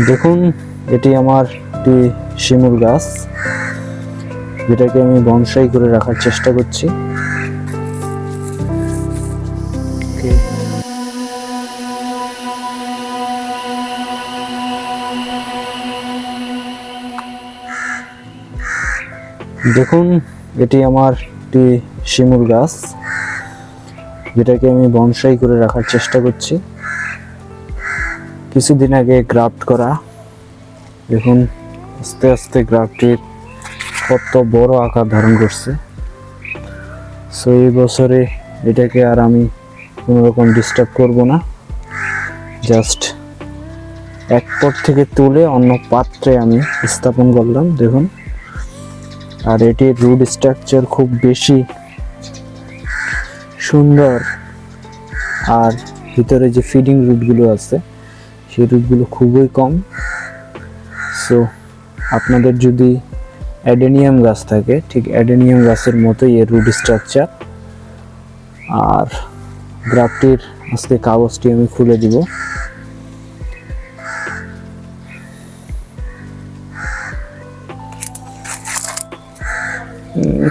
দেখুন, এটি আমার একটি শিমুল গাছ, যেটাকে আমি বনসাই করে রাখার চেষ্টা করছি। দেখুন, এটি আমার একটি শিমুল গাছ, যেটাকে আমি বনসাই করে রাখার চেষ্টা করছি। কিছুদিন আগে গ্রাফট করা। দেখুন, আস্তে আস্তে গ্রাফটির কত বড় আকার ধারণ করছে। সো এই বছরে এটাকে আর আমি কোনো রকম ডিস্টার্ব করব না। জাস্ট এক পট থেকে তুলে অন্য পাত্রে আমি স্থাপন করলাম, দেখুন। আর এটির রুট স্ট্রাকচার খুব বেশি সুন্দর। আর ভিতরে যে ফিডিং রুটগুলো আছে সেই রুটগুলো খুবই কম। সো আপনাদের যদি অ্যাডেনিয়াম গাছ থাকে, ঠিক অ্যাডেনিয়াম গাছের মতোই এর রুট স্ট্রাকচার আর গ্রাফটির আজকে কাগজটি আমি খুলে দিব।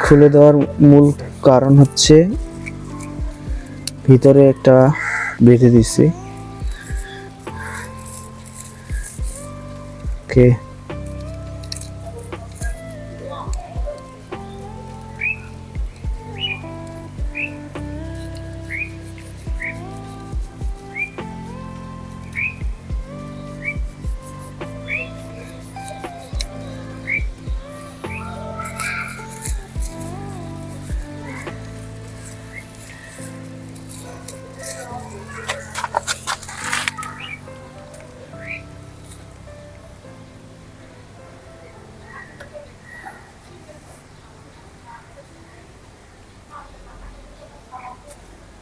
খুলে দেওয়ার মূল কারণ হচ্ছে, ভিতরে একটা বেঁধে দিছি। Oke. Okay.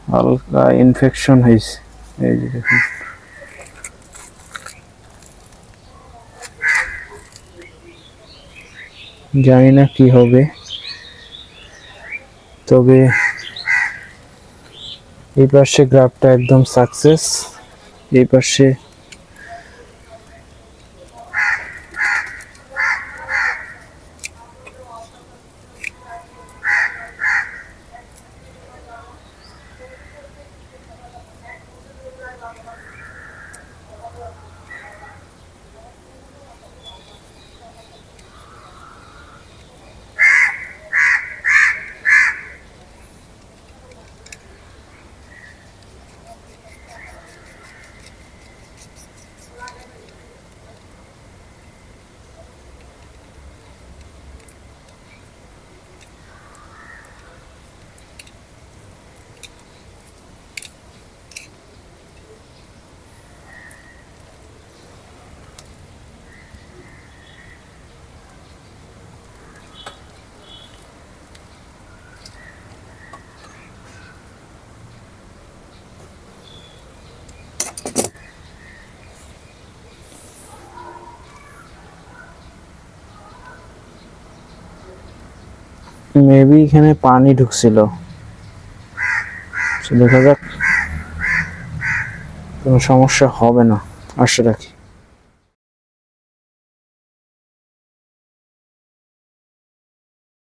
হালকা ইনফেকশন হয়েছে এই যে দেখুন। জানি না কি হবে। তবে এই পাশে গ্রাফটা একদম সাকসেস এই পাশে মেবি এখানে পানি ঢুকছিল। দেখা যাক। কোনো সমস্যা হবে না। আশা রাখি।